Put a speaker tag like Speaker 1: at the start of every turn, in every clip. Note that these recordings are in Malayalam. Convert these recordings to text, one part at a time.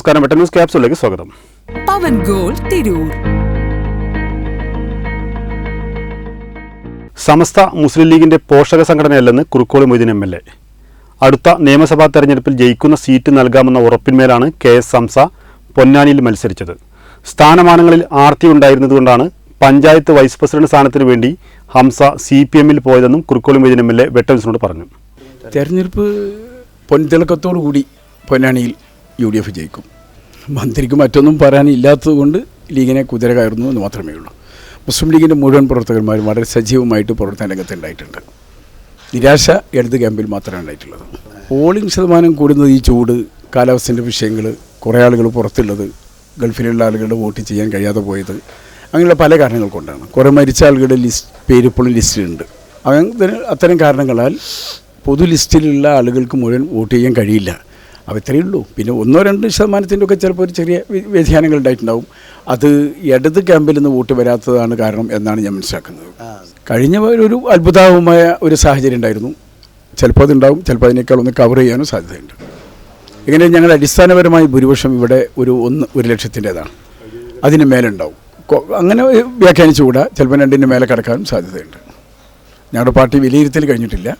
Speaker 1: നമസ്കാരം. വെട്ട ന്യൂസ് ക്യാപ്സിലേക്ക് സ്വാഗതം.
Speaker 2: പവൻ ഗോൾ തിരൂർ.
Speaker 1: സമസ്ത മുസ്ലിം ലീഗിന്റെ പോഷക സംഘടനയല്ലെന്ന് Kurukkoli Moideen M L A. അടുത്ത നിയമസഭാ തെരഞ്ഞെടുപ്പിൽ ജയിക്കുന്ന സീറ്റ് നൽകാമെന്ന ഉറപ്പിന്മേലാണ് കെ എസ് സംസ പൊന്നാനിയിൽ മത്സരിച്ചത്. സ്ഥാനമാനങ്ങളിൽ ആർത്തി ഉണ്ടായിരുന്നതുകൊണ്ടാണ് പഞ്ചായത്ത് വൈസ് പ്രസിഡന്റ് സ്ഥാനത്തിന് വേണ്ടി ഹംസ സി പി എമ്മിൽ പോയതെന്നും Kurukkoli Moideen M L A വെട്ടൻസിനോട് പറഞ്ഞു.
Speaker 3: തെരഞ്ഞെടുപ്പ് പൊൻതിളക്കത്തോടു കൂടി പൊന്നാനിയിൽ യു ഡി എഫ് ജയിക്കും. മന്ത്രിക്ക് മറ്റൊന്നും പറയാനില്ലാത്തത് കൊണ്ട് ലീഗിനെ കുതിര കയറുന്നു എന്ന് മാത്രമേ ഉള്ളൂ. മുസ്ലിം ലീഗിന്റെ മുഴുവൻ പ്രവർത്തകന്മാരും വളരെ സജീവമായിട്ട് പ്രവർത്തന രംഗത്ത് ഉണ്ടായിട്ടുണ്ട് നിരാശ ഇടത് ക്യാമ്പിൽ മാത്രമേ ഉണ്ടായിട്ടുള്ളത്. പോളിംഗ് ശതമാനം കൂടുന്നത് ഈ ചൂട് കാലാവസ്ഥന്റെ വിഷയങ്ങൾ കുറേ ആളുകൾ പുറത്തുള്ളത് ഗൾഫിലുള്ള ആളുകളുടെ വോട്ട് ചെയ്യാൻ കഴിയാതെ പോയത് അങ്ങനെയുള്ള പല കാരണങ്ങൾ കൊണ്ടാണ്. കുറേ മരിച്ച ആളുകളുടെ ലിസ്റ്റ് പേര് ഇപ്പോഴും ലിസ്റ്റിലുണ്ട്. അങ്ങനെ അത്തരം കാരണങ്ങളാൽ പൊതു ലിസ്റ്റിലുള്ള ആളുകൾക്ക് മുഴുവൻ വോട്ട് ചെയ്യാൻ കഴിയില്ല. അപ്പോൾ ഇത്രയേ ഉള്ളൂ. പിന്നെ ഒന്നോ രണ്ടോ ശതമാനത്തിന്റെ ഒക്കെ ചിലപ്പോൾ ഒരു ചെറിയ വ്യതിയാനങ്ങൾ ഉണ്ടായിട്ടുണ്ടാവും. അത് ഇടത് ക്യാമ്പിൽ നിന്ന് വോട്ട് വരാത്തതാണ് കാരണം എന്നാണ് ഞാൻ മനസ്സിലാക്കുന്നത്. കഴിഞ്ഞ ഒരു- അത്ഭുതവുമായ ഒരു സാഹചര്യം ഉണ്ടായിരുന്നു. ചിലപ്പോൾ അതുണ്ടാവും ചിലപ്പോൾ അതിനേക്കാൾ ഒന്ന് കവർ ചെയ്യാനും സാധ്യതയുണ്ട്. ഇങ്ങനെ ഞങ്ങൾ അടിസ്ഥാനപരമായി ഭൂരിപക്ഷം ഇവിടെ ഒരു ഒന്ന് ഒരു ലക്ഷത്തിന്റെതാണ്. അതിന് മേലുണ്ടാവും. ഉണ്ടാവും അങ്ങനെ വ്യാഖ്യാനിച്ചുകൂടാ. ചിലപ്പോൾ രണ്ടിന്റെ മേലെ കിടക്കാനും സാധ്യതയുണ്ട്. ഞങ്ങളുടെ പാർട്ടി വിലയിരുത്തൽ കഴിഞ്ഞിട്ടില്ല.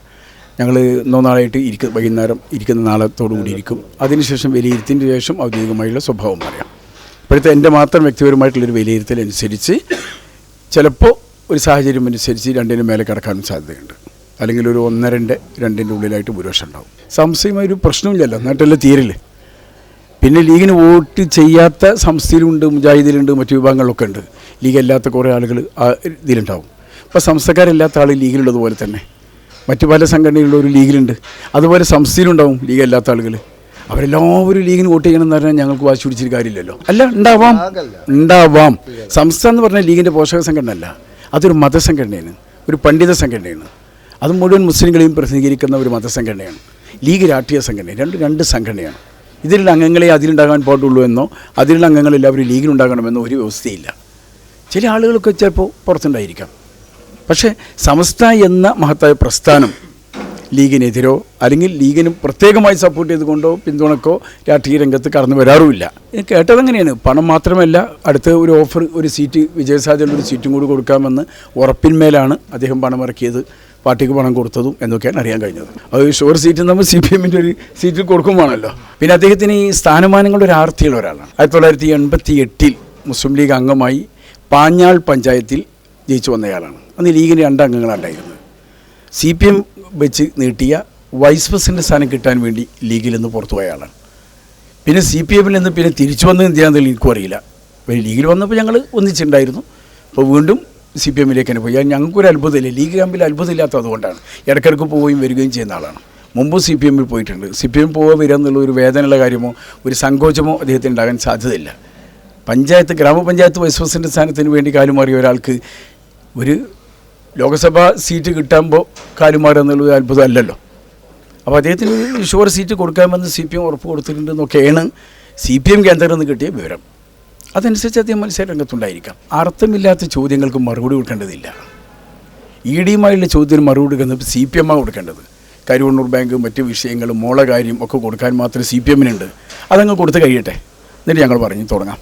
Speaker 3: ഞങ്ങൾ ഇന്നോ നാളായിട്ട് ഇരിക്ക വൈകുന്നേരം ഇരിക്കുന്ന നാളത്തോടു കൂടി ഇരിക്കും. അതിനുശേഷം വിലയിരുത്തിന്റെ ശേഷം ഔദ്യോഗികമായുള്ള സ്വഭാവം പറയാം. ഇപ്പോഴത്തെ എന്റെ മാത്രം വ്യക്തിപരമായിട്ടുള്ളൊരു വിലയിരുത്തലനുസരിച്ച് ചിലപ്പോൾ ഒരു സാഹചര്യം അനുസരിച്ച് രണ്ടിനും മേലെ കിടക്കാനും സാധ്യതയുണ്ട്. അല്ലെങ്കിൽ ഒരു ഒന്നരന്റെ രണ്ടിന്റെ ഉള്ളിലായിട്ട് ഭൂരിപക്ഷം ഉണ്ടാവും. സംശയമായ ഒരു പ്രശ്നമില്ലല്ലോ എന്നിട്ടല്ലേ തീരില്ലേ പിന്നെ ലീഗിന് വോട്ട് ചെയ്യാത്ത സംസ്ഥയിലുണ്ട് മുജാഹിദിലുണ്ട് മറ്റു വിഭാഗങ്ങളിലൊക്കെ ഉണ്ട്. ലീഗ് അല്ലാത്ത കുറേ ആളുകൾ ആ ഇതിലുണ്ടാവും. അപ്പോൾ സംസ്ഥക്കാരില്ലാത്ത ആൾ ലീഗിലുള്ളതുപോലെ തന്നെ. മറ്റു പല സംഘടനകളിലും ഒരു ലീഗിലുണ്ട്. അതുപോലെ സംസ്ഥയിലുണ്ടാവും ലീഗ് അല്ലാത്ത ആളുകൾ അവരെല്ലാവരും ലീഗിന് വോട്ട് ചെയ്യണമെന്ന് പറഞ്ഞാൽ ഞങ്ങൾക്ക് വാശി പിടിച്ചിട്ട് കാര്യമില്ലല്ലോ. അല്ല ഉണ്ടാവാം. ഉണ്ടാവാം. സംസ്ഥ എന്ന് പറഞ്ഞാൽ ലീഗിന്റെ പോഷക സംഘടന അല്ല അതൊരു മതസംഘടനയാണ്. ഒരു പണ്ഡിത സംഘടനയാണ്. അത് മുഴുവൻ മുസ്ലിങ്ങളെയും പ്രതിനിധീകരിക്കുന്ന ഒരു മതസംഘടനയാണ്. ലീഗ് രാഷ്ട്രീയ സംഘടന രണ്ട് രണ്ട് സംഘടനയാണ്. ഇതിലുള്ള അംഗങ്ങളെ അതിലുണ്ടാകാൻ പാടുള്ളൂ എന്നോ അതിലുള്ള അംഗങ്ങളെല്ലാവരും ലീഗിലുണ്ടാകണമെന്നോ ഒരു വ്യവസ്ഥയില്ല. ചില ആളുകളൊക്കെ ചിലപ്പോൾ പുറത്തുണ്ടായിരിക്കാം. പക്ഷേ സമസ്ത എന്ന മഹത്തായ പ്രസ്ഥാനം ലീഗിനെതിരോ അല്ലെങ്കിൽ ലീഗിന് പ്രത്യേകമായി സപ്പോർട്ട് ചെയ്തുകൊണ്ടോ പിന്തുണക്കോ രാഷ്ട്രീയ രംഗത്ത് കടന്നു വരാറുമില്ല. കേട്ടതെങ്ങനെയാണ്? പണം മാത്രമല്ല അടുത്ത ഒരു ഓഫർ ഒരു സീറ്റ് വിജയസാധ്യതയുള്ള ഒരു സീറ്റും കൂടി കൊടുക്കാമെന്ന് ഉറപ്പിന്മേലാണ് അദ്ദേഹം പണമിറക്കിയത് പാർട്ടിക്ക് പണം കൊടുത്തതും എന്നൊക്കെയാണ് അറിയാൻ കഴിഞ്ഞത്. അത് ഷുവർ സീറ്റ് നമ്മൾ സി പി എമ്മിന്റെ ഒരു സീറ്റിൽ കൊടുക്കുമ്പോഴാണല്ലോ പിന്നെ അദ്ദേഹത്തിന് ഈ സ്ഥാനമാനങ്ങളുടെ ഒരു ആർത്തിയുള്ള ഒരാളാണ്. ആയിരത്തി തൊള്ളായിരത്തി എൺപത്തി എട്ടിൽ മുസ്ലിം ലീഗ് അംഗമായി പാഞ്ഞാൾ പഞ്ചായത്തിൽ ജയിച്ചു വന്നയാളാണ്. അന്ന് ലീഗിന് രണ്ട് അംഗങ്ങളുണ്ടായിരുന്നത് സി പി എം വെച്ച് നീട്ടിയ വൈസ് പ്രസിഡന്റ് സ്ഥാനം കിട്ടാൻ വേണ്ടി ലീഗിൽ നിന്ന് പുറത്തു പോയ ആളാണ്. പിന്നെ സി പി എമ്മിൽ നിന്ന് പിന്നെ തിരിച്ചു വന്നത് എന്തിനാണെന്ന് എനിക്കും അറിയില്ല. ലീഗിൽ വന്നപ്പോൾ ഞങ്ങൾ ഒന്നിച്ചിട്ടുണ്ടായിരുന്നു. അപ്പോൾ വീണ്ടും സി പി എമ്മിലേക്ക് തന്നെ പോയി. ഞങ്ങൾക്കൊരു അത്ഭുതമില്ല. ലീഗ് ക്യാമ്പിൽ അത്ഭുതമില്ലാത്ത അതുകൊണ്ടാണ്. ഇടയ്ക്കിടയ്ക്ക് പോവുകയും വരികയും ചെയ്യുന്ന ആളാണ്. മുമ്പ് സി പി എമ്മിൽ പോയിട്ടുണ്ട്. സി പി എം പോവുക വരിക എന്നുള്ള ഒരു വേദനയുള്ള കാര്യമോ ഒരു സങ്കോചമോ അദ്ദേഹത്തിന് ഉണ്ടാകാൻ സാധ്യതയില്ല. പഞ്ചായത്ത് ഗ്രാമപഞ്ചായത്ത് വൈസ് പ്രസിഡന്റ് സ്ഥാനത്തിന് വേണ്ടി കാലുമാറിയ ഒരാൾക്ക് ഒരു ലോക്സഭാ സീറ്റ് കിട്ടുമ്പോൾ കാലുമാറുക എന്നുള്ളത് അത്ഭുതം അല്ലല്ലോ. അപ്പോൾ അദ്ദേഹത്തിന് ഷുവർ സീറ്റ് കൊടുക്കാമെന്ന് സി പി എം ഉറപ്പ് കൊടുത്തിട്ടുണ്ടെന്നൊക്കെയാണ് സി പി എം കേന്ദ്രത്തിൽ നിന്ന് കിട്ടിയ വിവരം. അതനുസരിച്ച് അദ്ദേഹം മത്സര രംഗത്തുണ്ടായിരിക്കാം അർത്ഥമില്ലാത്ത ചോദ്യങ്ങൾക്ക് മറുപടി കൊടുക്കേണ്ടതില്ല. ഇ ഡിയുമായുള്ള ചോദ്യത്തിന് മറുപടി കൊടുക്കുന്നത് സി പി എമ്മാണ് കൊടുക്കേണ്ടത്. കരുവണ്ണൂർ ബാങ്ക് മറ്റ് വിഷയങ്ങൾ മോള കാര്യം ഒക്കെ കൊടുക്കാൻ മാത്രമേ സി പി എമ്മിനുണ്ട്. അതങ്ങ് കൊടുത്ത് കഴിയട്ടെ. എന്നിട്ട് ഞങ്ങൾ പറഞ്ഞു തുടങ്ങാം.